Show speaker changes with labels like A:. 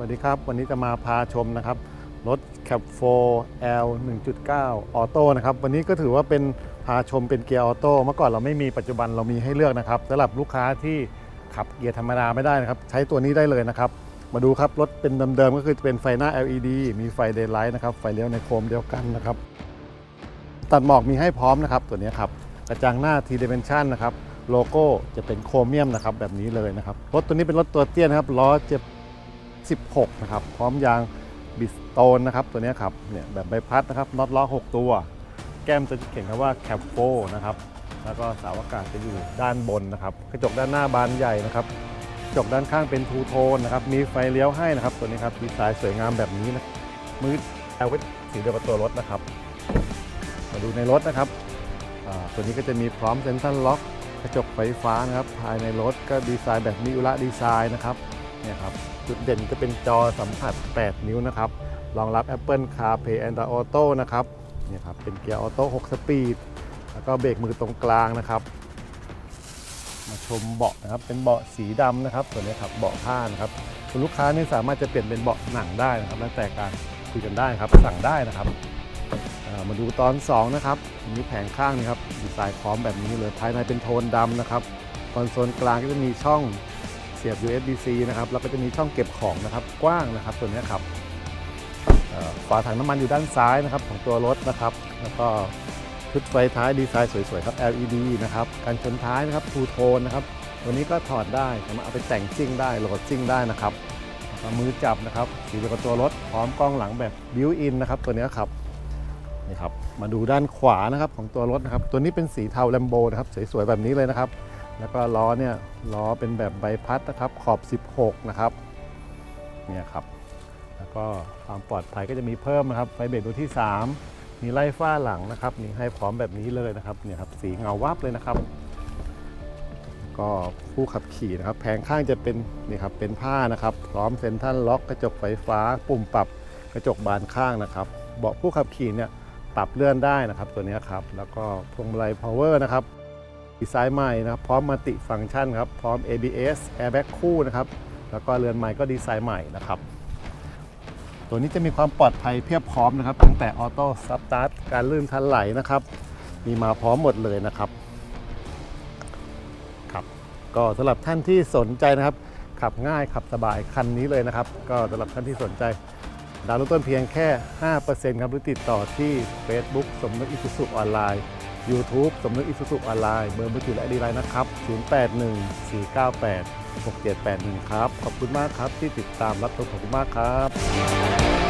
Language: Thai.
A: วัสดีครับ วันนี้จะมาพาชมนะครับ รถ Cap 4 L 1.9 ออโต้นะครับ วันนี้ก็ถือว่าเป็นพาชมเป็นเกียร์ออโต้เมื่อก่อนเราไม่มีปัจจุบันเรามีให้เลือกนะครับสำหรับลูกค้าที่ขับเกียร์ธรรมดาไม่ได้นะครับ ใช้ตัวนี้ได้เลยนะครับ มาดูครับ รถเป็นเดิมๆก็คือเป็นไฟหน้า LED มีไฟ Daylight นะครับ ไฟเลี้ยวในโคมเดียวกันนะครับ ตัดหมอกมีให้พร้อมนะครับ ตัวนี้ครับกระจังหน้า T Dimension นะครับโลโก้จะเป็นโครเมียมนะครับแบบนี้เลยนะครับรถตัวนี้เป็นรถตัวเตี้ยนะครับล้อจ็บ 16 นะครับ พร้อมยางบิสโตนนะครับ ตัวนี้ครับ เนี่ยแบบใบพัดนะครับ น็อตล้อ 6 ตัว แก้มจะเขียนคำว่าแคปโฟนะครับ แล้วก็เสาอากาศจะอยู่ด้านบนนะครับ กระจกด้านหน้าบานใหญ่นะครับ กระจกด้านข้างเป็นทูโทนนะครับ มีไฟเลี้ยวให้นะครับ ตัวนี้ครับ ดีไซน์สวยงามแบบนี้นะ มือแอลเวทสีเดียวกับตัวรถนะครับ มาดูในรถนะครับอ่าตัวนี้ก็จะมีพร้อมเซ็นทรัลล็อก กระจกไฟฟ้านะครับ ภายในรถก็ดีไซน์แบบมิอุระดีไซน์นะครับ เนี่ยครับจุดเด่นก็เป็นจอสัมผัส 8 นิ้วนะครับรองรับ Apple CarPlay Android Auto นะครับเนี่ยครับเป็นเกียร์ออโต้6สปีดแล้วก็เบรกมือตรงกลางนะครับ มาชมเบาะนะครับเป็นเบาะสีดำนะครับตัวนี้ครับเบาะผ้านะครับคุณลูกค้านี่สามารถจะเปลี่ยนเป็นเบาะหนังได้นะครับแล้วแต่การคุยกันได้ครับสั่งได้นะครับมาดูตอน 2 นะครับมีแผงข้างนี่ครับดีไซน์พร้อมแบบนี้เลยภายในเป็นโทนดำนะครับคอนโซลกลางก็จะมีช่อง เสียบ USB-C นะครับ แล้วก็จะมีช่องเก็บของนะครับ กว้างนะครับ ตัวนี้ครับฝาถังน้ำมันอยู่ด้านซ้ายนะครับของตัวรถนะครับ แล้วก็ชุดไฟท้ายดีไซน์สวยๆครับ LED นะครับ การชนท้ายนะครับทูโทนนะครับ ตัวนี้ก็ถอดได้สามารถเอาไปแต่งซิ่งได้โหลดซิ่งได้นะครับมือจับนะครับสีเดียวกับตัวรถพร้อมกล้องหลังแบบบิวอินนะครับตัวนี้ครับนี่ครับ มาดูด้านขวานะครับของตัวรถนะครับ ตัวนี้เป็นสีเทาแลมโบนะครับสวยๆแบบนี้เลยนะครับ แล้วก็ล้อเนี่ยล้อเป็นแบบใบพัดนะครับขอบ 16 นะครับเนี่ยครับ แล้วก็ความปลอดภัยก็จะมีเพิ่มนะครับไฟเบรกตัวที่ 3 มีไล่ฝ้าหลังนะครับนี่ให้พร้อมแบบนี้เลยนะครับเนี่ยครับสีเงาวับเลยนะครับ ก็ผู้ขับขี่นะครับแผงข้างจะเป็นนี่ครับเป็นผ้านะครับ พร้อมเซ็นทรัลล็อกกระจกไฟฟ้า ปุ่มปรับกระจกบานข้างนะครับเบาะผู้ขับขี่เนี่ยปรับเลื่อนได้นะครับตัวนี้ครับแล้วก็พวงมาลัย power นะครับ ดีไซน์ใหม่นะครับ พร้อมมัลติฟังก์ชันครับ พร้อม ABS airbag คู่นะครับ แล้วก็เรือนใหม่ก็ดีไซน์ใหม่นะครับ ตัวนี้จะมีความปลอดภัยเพียบพร้อมนะครับ ตั้งแต่ออโต้ซับ t าร์ทการลื่นทันไหลนะครับ มีมาพร้อมหมดเลยนะครับ ครับ ก็สำหรับท่านที่สนใจนะครับ ขับง่ายขับสบายคันนี้เลยนะครับ ก็สำหรับท่านที่สนใจดาวน์โหลดต้นเพียงแค่ 5%ครับหรือติดต่อที่ Facebook สมนึกอิสุสุออนไลน์ YouTube สมนึกอิสุสุออนไลน์เบอร์มือถือและดีไลน์นะครับ 0814986781 ครับ ขอบคุณมากครับที่ติดตามรับชมขอบคุณมากครับ